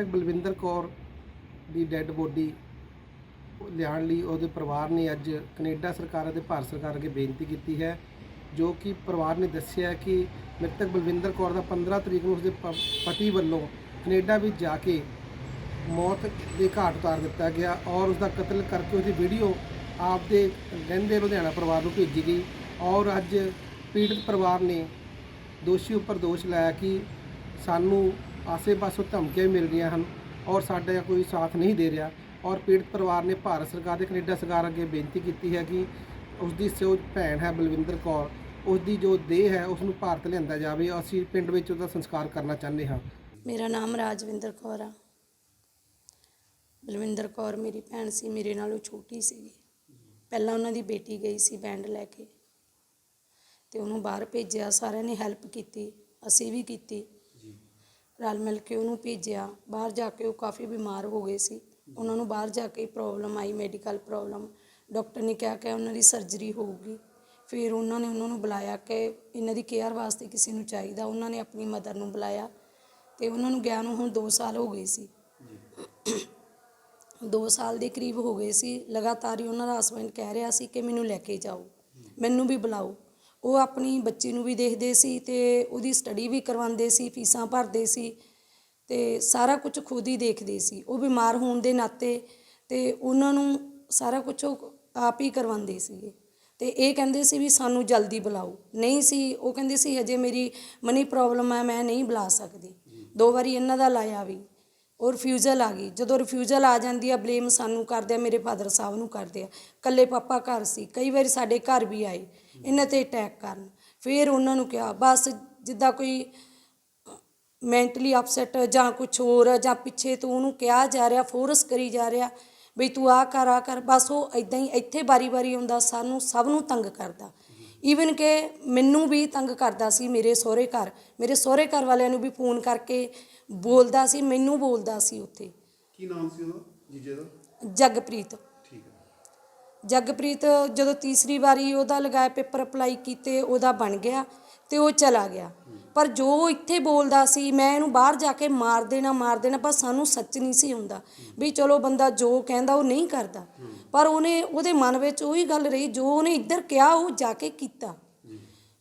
ਮ੍ਰਿਤਕ ਬਲਵਿੰਦਰ ਕੌਰ ਦੀ dead body ਲਿਆਉਣ ਲਈ ਉਹਦੇ ਪਰਿਵਾਰ ਨੇ ਅੱਜ ਕੈਨੇਡਾ ਸਰਕਾਰ ਅਤੇ ਭਾਰਤ ਸਰਕਾਰ ਅੱਗੇ ਬੇਨਤੀ ਕੀਤੀ ਹੈ, ਜੋ ਕਿ ਪਰਿਵਾਰ ਨੇ ਦੱਸਿਆ ਕਿ ਮ੍ਰਿਤਕ ਬਲਵਿੰਦਰ ਕੌਰ ਦਾ 15 ਤਰੀਕ ਨੂੰ ਉਸਦੇ ਪਤੀ ਵੱਲੋਂ ਕੈਨੇਡਾ ਵਿੱਚ ਜਾ ਕੇ ਮੌਤ ਦੇ ਘਾਟ ਉਤਾਰ ਦਿੱਤਾ ਗਿਆ ਔਰ ਉਸਦਾ ਕਤਲ ਕਰਕੇ ਉਹਦੀ ਵੀਡੀਓ ਆਪਦੇ ਰਹਿੰਦੇ ਲੁਧਿਆਣਾ ਪਰਿਵਾਰ ਨੂੰ ਭੇਜੀ ਗਈ ਔਰ ਅੱਜ ਪੀੜਤ ਪਰਿਵਾਰ ਨੇ ਦੋਸ਼ੀ ਉੱਪਰ ਦੋਸ਼ ਲਾਇਆ ਕਿ ਸਾਨੂੰ ਆਸੇ-ਪਾਸੋਂ ਧਮਕੀਆਂ ਵੀ ਮਿਲ ਰਹੀਆਂ ਹਨ ਔਰ ਸਾਡਾ ਕੋਈ ਸਾਥ ਨਹੀਂ ਦੇ ਰਿਹਾ। ਔਰ ਪੀੜਤ ਪਰਿਵਾਰ ਨੇ ਭਾਰਤ ਸਰਕਾਰ ਤੇ ਕੈਨੇਡਾ ਸਰਕਾਰ ਅੱਗੇ ਬੇਨਤੀ ਕੀਤੀ ਹੈ ਕਿ ਉਸ ਦੀ ਜੋ ਭੈਣ ਹੈ ਬਲਵਿੰਦਰ ਕੌਰ ਉਸ ਦੀ ਜੋ ਦੇਹ ਹੈ ਉਸ ਨੂੰ ਭਾਰਤ ਲਿਆਂਦਾ ਜਾਵੇ। ਅਸੀਂ ਪਿੰਡ ਵਿੱਚ ਉਹਦਾ ਸੰਸਕਾਰ ਕਰਨਾ ਚਾਹੁੰਦੇ ਹਾਂ। ਮੇਰਾ ਨਾਮ ਰਾਜਵਿੰਦਰ ਕੌਰ ਆ। ਬਲਵਿੰਦਰ ਕੌਰ ਮੇਰੀ ਭੈਣ ਸੀ, ਮੇਰੇ ਨਾਲੋਂ ਛੋਟੀ ਸੀਗੀ। ਪਹਿਲਾਂ ਉਹਨਾਂ ਦੀ ਬੇਟੀ ਗਈ ਸੀ ਬੈਂਡ ਲੈ ਕੇ ਤੇ ਉਹਨੂੰ ਬਾਹਰ ਭੇਜਿਆ, ਸਾਰਿਆਂ ਨੇ ਹੈਲਪ ਕੀਤੀ, ਅਸੀਂ ਵੀ ਕੀਤੀ। ਰਲ ਮਿਲ ਕੇ ਉਹਨੂੰ ਭੇਜਿਆ। ਬਾਹਰ ਜਾ ਕੇ ਉਹ ਕਾਫੀ ਬਿਮਾਰ ਹੋ ਗਏ ਸੀ। ਉਹਨਾਂ ਨੂੰ ਬਾਹਰ ਜਾ ਕੇ ਪ੍ਰੋਬਲਮ ਆਈ ਮੈਡੀਕਲ ਪ੍ਰੋਬਲਮ ਡਾਕਟਰ ਨੇ ਕਿਹਾ ਕਿ ਉਹਨਾਂ ਦੀ ਸਰਜਰੀ ਹੋਊਗੀ। ਫਿਰ ਉਹਨਾਂ ਨੇ ਉਹਨਾਂ ਨੂੰ ਬੁਲਾਇਆ ਕਿ ਇਹਨਾਂ ਦੀ ਕੇਅਰ ਵਾਸਤੇ ਕਿਸੇ ਨੂੰ ਚਾਹੀਦਾ। ਉਹਨਾਂ ਨੇ ਆਪਣੀ ਮਦਰ ਨੂੰ ਬੁਲਾਇਆ ਤੇ ਉਹਨਾਂ ਨੂੰ ਗਿਆ ਨੂੰ ਹੁਣ 2 ਸਾਲ ਹੋ ਗਏ ਸੀ। 2 ਸਾਲ ਦੇ ਕਰੀਬ ਹੋ ਗਏ ਸੀ। ਲਗਾਤਾਰ ਹੀ ਉਹਨਾਂ ਦਾ ਹਸਬੰਡ ਕਹਿ ਰਿਹਾ ਸੀ ਕਿ ਮੈਨੂੰ ਲੈ ਕੇ ਜਾਓ। ਮੈਨੂੰ ਵੀ ਬੁਲਾਓ। ਉਹ ਆਪਣੀ ਬੱਚੀ ਨੂੰ ਵੀ ਦੇਖਦੇ ਸੀ ਅਤੇ ਉਹਦੀ ਸਟੱਡੀ ਵੀ ਕਰਵਾਉਂਦੇ ਸੀ, ਫੀਸਾਂ ਭਰਦੇ ਸੀ ਅਤੇ ਸਾਰਾ ਕੁਝ ਖੁਦ ਹੀ ਦੇਖਦੇ ਸੀ। ਉਹ ਬਿਮਾਰ ਹੋਣ ਦੇ ਨਾਤੇ ਅਤੇ ਉਹਨਾਂ ਨੂੰ ਸਾਰਾ ਕੁਝ ਉਹ ਆਪ ਹੀ ਕਰਵਾਉਂਦੇ ਸੀਗੇ। ਅਤੇ ਇਹ ਕਹਿੰਦੇ ਸੀ ਵੀ ਸਾਨੂੰ ਜਲਦੀ ਬੁਲਾਓ। ਨਹੀਂ ਸੀ, ਉਹ ਕਹਿੰਦੇ ਸੀ, ਹਜੇ ਮੇਰੀ ਮਨੀ ਪ੍ਰੋਬਲਮ ਹੈ, ਮੈਂ ਨਹੀਂ ਬੁਲਾ ਸਕਦੀ। ਦੋ ਵਾਰੀ ਇਹਨਾਂ ਦਾ ਲਾਇਆ ਵੀ। ਉਹ ਰਿਫਿਊਜ਼ਲ ਆ ਗਈ। ਜਦੋਂ ਰਿਫਿਊਜ਼ਲ ਆ ਜਾਂਦੀ ਆ ਬਲੇਮ ਸਾਨੂੰ ਕਰਦੇ ਆ, ਮੇਰੇ ਫਾਦਰ ਸਾਹਿਬ ਨੂੰ ਕਰਦੇ ਆ। ਕੱਲੇ ਪਾਪਾ ਘਰ ਸੀ, ਕਈ ਵਾਰੀ ਸਾਡੇ ਘਰ ਵੀ ਆਏ, ਇਹਨਾਂ ਤੇ ਅਟੈਕ ਕਰਨ। ਫਿਰ ਉਹਨਾਂ ਨੂੰ ਕਿਹਾ, ਬਸ ਜਿੱਦਾਂ ਕੋਈ ਮੈਂਟਲੀ ਅਪਸੈਟ ਜਾਂ ਕੁਝ ਹੋਰ ਜਾਂ ਪਿੱਛੇ ਤੋਂ ਉਹਨੂੰ ਕਿਹਾ ਜਾ ਰਿਹਾ ਫੋਰਸ ਕਰੀ ਜਾ ਰਿਹਾ ਵੀ ਤੂੰ ਆ ਕਰ ਆ ਕਰ, ਬਸ ਉਹ ਇਦਾਂ ਹੀ ਇੱਥੇ ਬਾਰੀ-ਬਾਰੀ ਆਉਂਦਾ, ਸਾਨੂੰ ਸਭ ਨੂੰ ਤੰਗ ਕਰਦਾ। ਈਵਨ ਕਿ ਮੈਨੂੰ ਵੀ ਤੰਗ ਕਰਦਾ ਸੀ ਮੇਰੇ ਸਹੁਰੇ ਘਰ। ਮੇਰੇ ਸਹੁਰੇ ਘਰ ਵਾਲਿਆਂ ਨੂੰ ਵੀ ਫੋਨ ਕਰਕੇ ਬੋਲਦਾ ਸੀ ਮੈਨੂੰ ਬੋਲਦਾ ਸੀ ਉੱਥੇ। ਕੀ ਨਾਮ ਸੀ ਉਹਦਾ? ਜੀਜੇ ਦਾ? ਜਗਪ੍ਰੀਤ। ਠੀਕ ਹੈ। ਜਗਪ੍ਰੀਤ ਜਦੋਂ ਤੀਸਰੀ ਵਾਰੀ ਉਹਦਾ ਲਗਾਇਆ ਪੇਪਰ ਅਪਲਾਈ ਕੀਤੇ ਉਹਦਾ ਬਣ ਗਿਆ। ਤੇ ਉਹ ਚਲਾ ਗਿਆ। ਪਰ ਜੋ ਇੱਥੇ ਬੋਲਦਾ ਸੀ, ਮੈਂ ਇਹਨੂੰ ਬਾਹਰ ਜਾ ਕੇ ਮਾਰ ਦੇਣਾ ਮਾਰ ਦੇਣਾ, ਪਰ ਸਾਨੂੰ ਸੱਚ ਨਹੀਂ ਸੀ ਹੁੰਦਾ ਵੀ ਚਲੋ ਬੰਦਾ ਜੋ ਕਹਿੰਦਾ ਉਹ ਨਹੀਂ ਕਰਦਾ। ਪਰ ਉਹਨੇ, ਉਹਦੇ ਮਨ ਵਿੱਚ ਉਹੀ ਗੱਲ ਰਹੀ, ਜੋ ਉਹਨੇ ਇੱਧਰ ਕਿਹਾ, ਉਹ ਜਾ ਕੇ ਕੀਤਾ।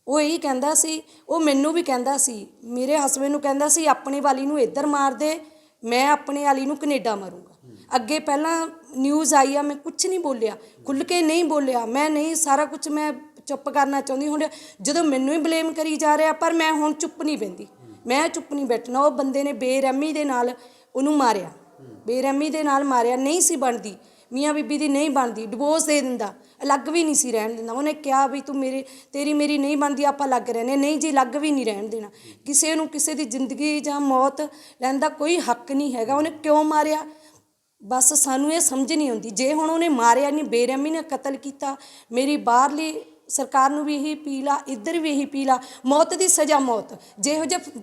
ਉਹ ਇਹੀ ਕਹਿੰਦਾ ਸੀ, ਉਹ ਮੈਨੂੰ ਵੀ ਕਹਿੰਦਾ ਸੀ, ਮੇਰੇ ਹਸਬੰਦ ਨੂੰ ਕਹਿੰਦਾ ਸੀ, ਆਪਣੀ ਵਾਲੀ ਨੂੰ ਇੱਧਰ ਮਾਰ ਦੇ, ਮੈਂ ਆਪਣੇ ਵਾਲੀ ਨੂੰ ਕੈਨੇਡਾ ਮਾਰੂੰਗਾ। ਅੱਗੇ ਪਹਿਲਾਂ ਨਿਊਜ਼ ਆਈ ਆ, ਮੈਂ ਕੁਝ ਨਹੀਂ ਬੋਲਿਆ। ਖੁੱਲ ਕੇ ਨਹੀਂ ਬੋਲਿਆ। ਮੈਂ ਨਹੀਂ, ਸਾਰਾ ਕੁਝ ਮੈਂ ਚੁੱਪ ਕਰਨਾ ਚਾਹੁੰਦੀ ਹੁਣ ਜਦੋਂ ਮੈਨੂੰ ਹੀ ਬਲੇਮ ਕਰੀ ਜਾ ਰਿਹਾ, ਪਰ ਮੈਂ ਹੁਣ ਚੁੱਪ ਨਹੀਂ ਪੈਂਦੀ ਮੈਂ ਚੁੱਪ ਨਹੀਂ ਬੈਠਣਾ। ਉਹ ਬੰਦੇ ਨੇ ਬੇਰਹਿਮੀ ਦੇ ਨਾਲ ਉਹਨੂੰ ਮਾਰਿਆ। ਬੇਰਹਿਮੀ ਦੇ ਨਾਲ ਮਾਰਿਆ। ਨਹੀਂ ਸੀ ਬਣਦੀ। ਮੀਆਂ ਬੀਬੀ ਦੀ ਨਹੀਂ ਬਣਦੀ। ਡਿਵੋਰਸ ਦੇ ਦਿੰਦਾ। ਅਲੱਗ ਵੀ ਨਹੀਂ ਸੀ ਰਹਿਣ ਦਿੰਦਾ। ਉਹਨੇ ਕਿਹਾ ਵੀ ਤੂੰ ਮੇਰੇ, ਤੇਰੀ ਮੇਰੀ ਨਹੀਂ ਬਣਦੀ, ਆਪਾਂ ਅਲੱਗ ਰਹਿੰਦੇ ਨਹੀਂ ਜੀ, ਅਲੱਗ ਵੀ ਨਹੀਂ ਰਹਿਣ ਦੇਣਾ। ਕਿਸੇ ਨੂੰ ਕਿਸੇ ਦੀ ਜ਼ਿੰਦਗੀ ਜਾਂ ਮੌਤ ਲੈਣ ਦਾ ਕੋਈ ਹੱਕ ਨਹੀਂ ਹੈਗਾ। ਉਹਨੇ ਕਿਉਂ ਮਾਰਿਆ? ਬਸ ਸਾਨੂੰ ਇਹ ਸਮਝ ਨਹੀਂ ਆਉਂਦੀ। ਜੇ ਹੁਣ ਉਹਨੇ ਮਾਰਿਆ ਨਹੀਂ, ਬੇਰਹਿਮੀ ਨਾਲ ਕਤਲ ਕੀਤਾ, ਮੇਰੀ ਬਾਹਰਲੀ ਸਰਕਾਰ ਨੂੰ ਵੀ ਇਹੀ ਅਪੀਲ ਆ, ਇੱਧਰ ਵੀ ਇਹੀ ਅਪੀਲ ਆ, ਮੌਤ ਦੀ ਸਜ਼ਾ ਮੌਤ। ਜਿਹੋ ਜਿਹੇ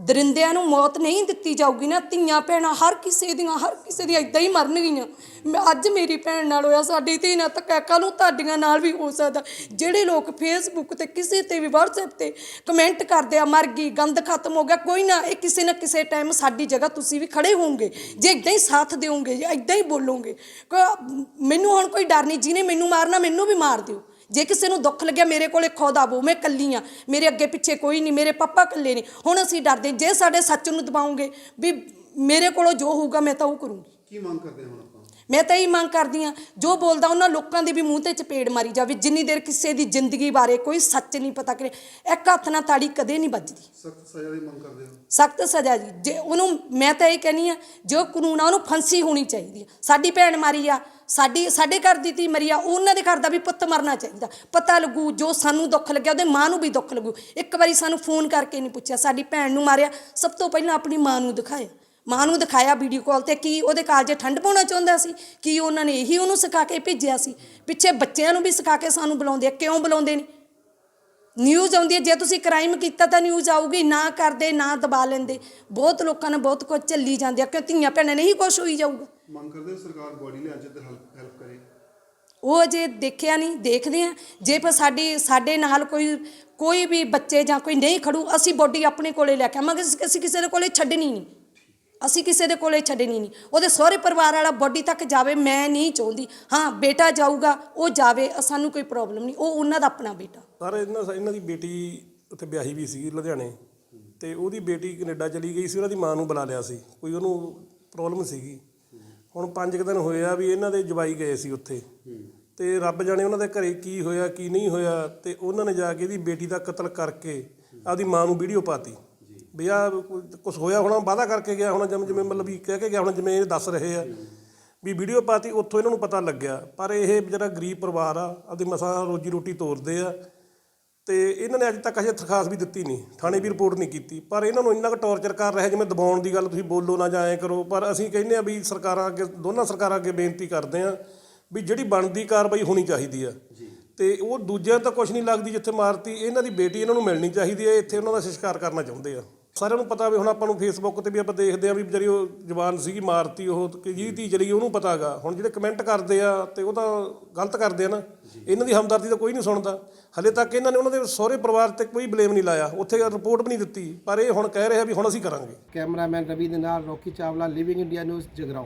ਦਰਿੰਦਿਆਂ ਨੂੰ ਮੌਤ ਨਹੀਂ ਦਿੱਤੀ ਜਾਊਗੀ ਨਾ, ਧੀਆਂ ਭੈਣਾਂ ਹਰ ਕਿਸੇ ਦੀਆਂ, ਹਰ ਕਿਸੇ ਦੀਆਂ ਇਦਾਂ ਹੀ ਮਰਨਗੀਆਂ। ਮੈਂ ਅੱਜ ਮੇਰੀ ਭੈਣ ਨਾਲ ਹੋਇਆ, ਸਾਡੀ ਧੀ ਨਾਲ ਤਾਂ ਕੱਲ ਨੂੰ ਤੁਹਾਡੀਆਂ ਨਾਲ ਵੀ ਹੋ ਸਕਦਾ। ਜਿਹੜੇ ਲੋਕ ਫੇਸਬੁੱਕ ਤੇ ਕਿਸੇ ਤੇ ਵੀ, WhatsApp ਤੇ ਕਮੈਂਟ ਕਰਦੇ ਆ, ਮਰ ਗਈ, ਗੰਦ ਖਤਮ ਹੋ ਗਿਆ, ਕੋਈ ਨਾ, ਇਹ ਕਿਸੇ ਨਾ ਕਿਸੇ ਟਾਈਮ ਸਾਡੀ ਜਗ੍ਹਾ ਤੁਸੀਂ ਵੀ ਖੜੇ ਹੋਵੋਗੇ। ਜੇ ਇਦਾਂ ਹੀ ਸਾਥ ਦਿਓਗੇ, ਜੇ ਇਦਾਂ ਹੀ ਬੋਲੋਗੇ, ਕੋ- ਮੈਨੂੰ ਹੁਣ ਕੋਈ ਡਰ ਨਹੀਂ, ਜਿਹਨੇ ਮੈਨੂੰ ਮਾਰਨਾ, ਮੈਨੂੰ ਵੀ ਮਾਰ ਦਿਓ। ਜੇ ਕਿਸੇ ਨੂੰ ਦੁੱਖ ਲੱਗਿਆ ਮੇਰੇ ਕੋਲੇ ਖੁਦ ਆਵੋ, ਮੈਂ ਕੱਲੀ ਆ, ਮੇਰੇ ਅੱਗੇ ਪਿੱਛੇ ਕੋਈ ਨਹੀਂ, ਮੇਰੇ ਪਾਪਾ ਇਕੱਲੇ ਨੇ। ਹੁਣ ਅਸੀਂ ਡਰਦੇ ਜੇ ਸਾਡੇ ਸੱਚ ਨੂੰ ਦਬਾਉਂਗੇ ਵੀ ਮੇਰੇ ਕੋਲੋਂ ਜੋ ਹੋਊਗਾ ਮੈਂ ਤਾਂ ਉਹ ਕਰੂੰਗੀ। ਕੀ ਮੰਗ ਕਰਦੇ ਹਾਂ ਹੁਣ? ਮੈਂ ਤਾਂ ਇਹ ਮੰਗ ਕਰਦੀ ਆ ਜੋ ਬੋਲਦਾ ਉਹਨਾਂ ਲੋਕਾਂ ਦੇ ਵੀ ਮੂੰਹ ਤੇ ਚਪੇੜ ਮਾਰੀ ਜਾਵੇ ਜਿੰਨੀ ਦੇਰ ਕਿਸੇ ਦੀ ਜ਼ਿੰਦਗੀ ਬਾਰੇ ਕੋਈ ਸੱਚ ਨਹੀਂ ਪਤਾ ਕਰੇ ਇੱਕ ਹੱਥ ਨਾਲ ਤਾੜੀ ਕਦੇ ਨਹੀਂ ਵੱਜਦੀ। ਸਖਤ ਸਜ਼ਾ ਦੀ ਮੰਗ ਕਰਦੇ ਹੋ। ਸਖਤ ਸਜ਼ਾ ਜੀ ਜੇ ਉਹਨੂੰ ਮੈਂ ਤਾਂ ਇਹ ਕਹਿੰਨੀ ਆ ਜੋ ਕਾਨੂੰਨ ਆ ਉਹਨੂੰ ਫਾਂਸੀ ਹੋਣੀ ਚਾਹੀਦੀ ਆ ਸਾਡੀ ਭੈਣ ਮਾਰੀ ਆ ਸਾਡੀ ਸਾਡੇ ਘਰ ਦੀ ਧੀ ਮਰੀ ਆ ਉਹਨਾਂ ਦੇ ਘਰ ਦਾ ਵੀ ਪੁੱਤ ਮਰਨਾ ਚਾਹੀਦਾ। ਪਤਾ ਲੱਗੂ ਜੋ ਸਾਨੂੰ ਦੁੱਖ ਲੱਗਿਆ ਉਹਦੇ ਮਾਂ ਨੂੰ ਵੀ ਦੁੱਖ ਲੱਗੂ। ਇੱਕ ਵਾਰੀ ਸਾਨੂੰ ਫੋਨ ਕਰਕੇ ਨਹੀਂ ਪੁੱਛਿਆ ਸਾਡੀ ਭੈਣ ਨੂੰ ਮਾਰਿਆ ਸਭ ਤੋਂ ਪਹਿਲਾਂ ਆਪਣੀ ਮਾਂ ਨੂੰ ਦਿਖਾਇਆ। ਮਾਂ ਨੂੰ ਦਿਖਾਇਆ ਵੀਡੀਓ ਕਾਲ ਤੇ ਕੀ ਉਹਦੇ ਕਾਲਜੇ ਠੰਡ ਪਾਉਣਾ ਚਾਹੁੰਦਾ ਸੀ ਕੀ ਉਹਨਾਂ ਨੇ ਇਹੀ ਉਹਨੂੰ ਸਿਖਾ ਕੇ ਭੇਜਿਆ ਸੀ? ਪਿੱਛੇ ਬੱਚਿਆਂ ਨੂੰ ਵੀ ਸਿਖਾ ਕੇ ਸਾਨੂੰ ਬੁਲਾਉਂਦੇ ਆ ਕਿਉਂ ਬੁਲਾਉਂਦੇ ਨੇ? ਨਿਊਜ਼ ਆਉਂਦੀ ਹੈ ਜੇ ਤੁਸੀਂ ਕ੍ਰਾਈਮ ਕੀਤਾ ਤਾਂ ਨਿਊਜ਼ ਆਊਗੀ ਨਾ ਕਰਦੇ ਨਾ ਦਬਾ ਲੈਂਦੇ। ਬਹੁਤ ਲੋਕਾਂ ਨੇ ਬਹੁਤ ਕੁਝ ਚੱਲੀ ਜਾਂਦੇ ਆ ਕਿ ਧੀਆਂ ਭੈਣਾਂ ਨਹੀਂ ਕੁਝ ਹੋਈ ਜਾਊਗਾ? ਮੰਗ ਕਰਦੇ ਸਰਕਾਰ ਬੋਡੀ ਲਿਆਉਣ ਚ ਤੇ ਹੈਲਪ ਕਰੇ। ਉਹ ਅਜੇ ਦੇਖਿਆ ਨਹੀਂ ਦੇਖਦੇ ਆ ਜੇ ਪਰ ਸਾਡੀ ਸਾਡੇ ਨਾਲ ਕੋਈ ਕੋਈ ਵੀ ਬੱਚੇ ਜਾਂ ਕੋਈ ਨਹੀਂ ਖੜੂ ਅਸੀਂ ਬੋਡੀ ਆਪਣੇ ਕੋਲੇ ਲੈ ਕੇ ਆਵਾਂਗੇ ਅਸੀਂ ਕਿਸੇ ਦੇ ਕੋਲੇ ਛੱਡਣੀ ਨਹੀਂ। ਅਸੀਂ ਕਿਸੇ ਦੇ ਕੋਲੇ ਛੱਡਣੀ ਨਹੀਂ। ਉਹਦੇ ਸਹੁਰੇ ਪਰਿਵਾਰ ਵਾਲਾ ਬੋਡੀ ਤੱਕ ਜਾਵੇ, ਮੈਂ ਨਹੀਂ ਚਾਹੁੰਦੀ। ਹਾਂ, ਬੇਟਾ ਜਾਊਗਾ, ਉਹ ਜਾਵੇ, ਸਾਨੂੰ ਕੋਈ ਪ੍ਰੋਬਲਮ ਨਹੀਂ। ਉਹ ਉਹਨਾਂ ਦਾ ਆਪਣਾ ਬੇਟਾ। ਸਰ ਇਹਨਾਂ ਇਹਨਾਂ ਦੀ ਬੇਟੀ ਉੱਥੇ ਵਿਆਹੀ ਵੀ ਸੀ ਲੁਧਿਆਣੇ। ਤੇ ਉਹਦੀ ਬੇਟੀ ਕੈਨੇਡਾ ਚਲੀ ਗਈ ਸੀ, ਉਹਨਾਂ ਦੀ ਮਾਂ ਨੂੰ ਬੁਲਾ ਲਿਆ ਸੀ। ਕੋਈ ਉਹਨੂੰ ਪ੍ਰੋਬਲਮ ਸੀਗੀ। ਹੁਣ ਪੰਜ ਕੁ ਦਿਨ ਹੋਏ ਆ ਵੀ ਇਹਨਾਂ ਦੇ ਜਵਾਈ ਗਏ ਸੀ ਉੱਥੇ। ਤੇ ਰੱਬ ਜਾਣੇ ਉਹਨਾਂ ਦੇ ਘਰੇ ਕੀ ਹੋਇਆ, ਕੀ ਨਹੀਂ ਹੋਇਆ, ਤੇ ਉਹਨਾਂ ਨੇ ਜਾ ਕੇ ਇਹਦੀ ਬੇਟੀ ਦਾ ਕਤਲ ਕਰਕੇ ਆਪਦੀ ਮਾਂ ਨੂੰ ਵੀਡੀਓ ਪਾਤੀ। ਵੀ ਆ ਕੁਝ ਹੋਇਆ ਹੋਣਾ ਵਾਅਦਾ ਕਰਕੇ ਗਿਆ ਹੋਣਾ ਜਿਵੇਂ ਜਿਵੇਂ ਮਤਲਬ ਵੀ ਕਹਿ ਕੇ ਗਿਆ ਹੋਣਾ ਜਿਵੇਂ ਇਹ ਦੱਸ ਰਹੇ ਆ। ਵੀ ਵੀਡੀਓ ਪਾਤੀ ਉੱਥੋਂ ਇਹਨਾਂ ਨੂੰ ਪਤਾ ਲੱਗਿਆ। ਪਰ ਇਹ ਜਿਹੜਾ ਗਰੀਬ ਪਰਿਵਾਰ ਆ ਆਪਦੀ ਮਸਾਂ ਰੋਜੀ ਰੋਟੀ ਤੋਰਦੇ ਆ ਤੇ ਇਹਨਾਂ ਨੇ ਅੱਜ ਤੱਕ ਅਜੇ ਦਰਖਾਸਤ ਵੀ ਦਿੱਤੀ ਨਹੀਂ ਥਾਣੇ ਵੀ ਰਿਪੋਰਟ ਨਹੀਂ ਕੀਤੀ। ਪਰ ਇਹਨਾਂ ਨੂੰ ਇੰਨਾ ਕੁ ਟੌਰਚਰ ਕਰ ਰਿਹਾ ਜਿਵੇਂ ਦਬਾਉਣ ਦੀ ਗੱਲ ਤੁਸੀਂ ਬੋਲੋ ਨਾ ਜਾਂ ਐਂ ਕਰੋ ਪਰ ਅਸੀਂ ਕਹਿੰਦੇ ਆ ਵੀ ਸਰਕਾਰਾਂ ਅੱਗੇ ਦੋਨਾਂ ਸਰਕਾਰਾਂ ਅੱਗੇ ਬੇਨਤੀ ਕਰਦੇ ਆ ਵੀ ਜਿਹੜੀ ਬਣਦੀ ਕਾਰਵਾਈ ਹੋਣੀ ਚਾਹੀਦੀ ਆ। ਤੇ ਉਹ ਦੂਜਿਆਂ ਤਾਂ ਕੁਝ ਨਹੀਂ ਲੱਗਦੀ ਜਿੱਥੇ ਮਾਰਤੀ ਇਹਨਾਂ ਦੀ ਬੇਟੀ ਇਹਨਾਂ ਨੂੰ ਮਿਲਣੀ ਚਾਹੀਦੀ ਹੈ ਇੱਥੇ ਉਹਨਾਂ ਦਾ ਸੰਸਕਾਰ ਕਰਨਾ ਚਾਹੁੰਦੇ ਆ। ਸਾਰਿਆਂ ਨੂੰ ਪਤਾ ਵੀ ਹੁਣ ਆਪਾਂ ਨੂੰ ਫੇਸਬੁੱਕ ਤੇ ਵੀ ਆਪਾਂ ਦੇਖਦੇ ਆ ਵੀ ਜਿਹੜੀ ਉਹ ਜਵਾਨ ਸੀਗੀ ਮਾਰਤੀ, ਉਹ ਕਿ ਜਿਹਦੀ ਧੀ ਚਲੀ ਗਈ, ਉਹਨੂੰ ਪਤਾ ਹੈਗਾ। ਹੁਣ ਜਿਹੜੇ ਕਮੈਂਟ ਕਰਦੇ ਆ ਤੇ ਉਹ ਤਾਂ ਗਲਤ ਕਰਦੇ ਆ ਨਾ। ਇਹਨਾਂ ਦੀ ਹਮਦਰਦੀ ਤਾਂ ਕੋਈ ਨਹੀਂ ਸੁਣਦਾ। ਹਲੇ ਤੱਕ ਇਹਨਾਂ ਨੇ ਉਹਨਾਂ ਦੇ ਸਹੁਰੇ ਪਰਿਵਾਰ ਤੇ ਕੋਈ ਬਲੇਮ ਨਹੀਂ ਲਾਇਆ। ਉੱਥੇ ਰਿਪੋਰਟ ਵੀ ਨਹੀਂ ਦਿੱਤੀ। ਪਰ ਇਹ ਹੁਣ ਕਹਿ ਰਿਹਾ ਵੀ ਹੁਣ ਅਸੀਂ ਕਰਾਂਗੇ। ਕੈਮਰਾਮੈਨ ਰਵੀ ਦੇ ਨਾਲ Rocky Chawla living India news Jagraon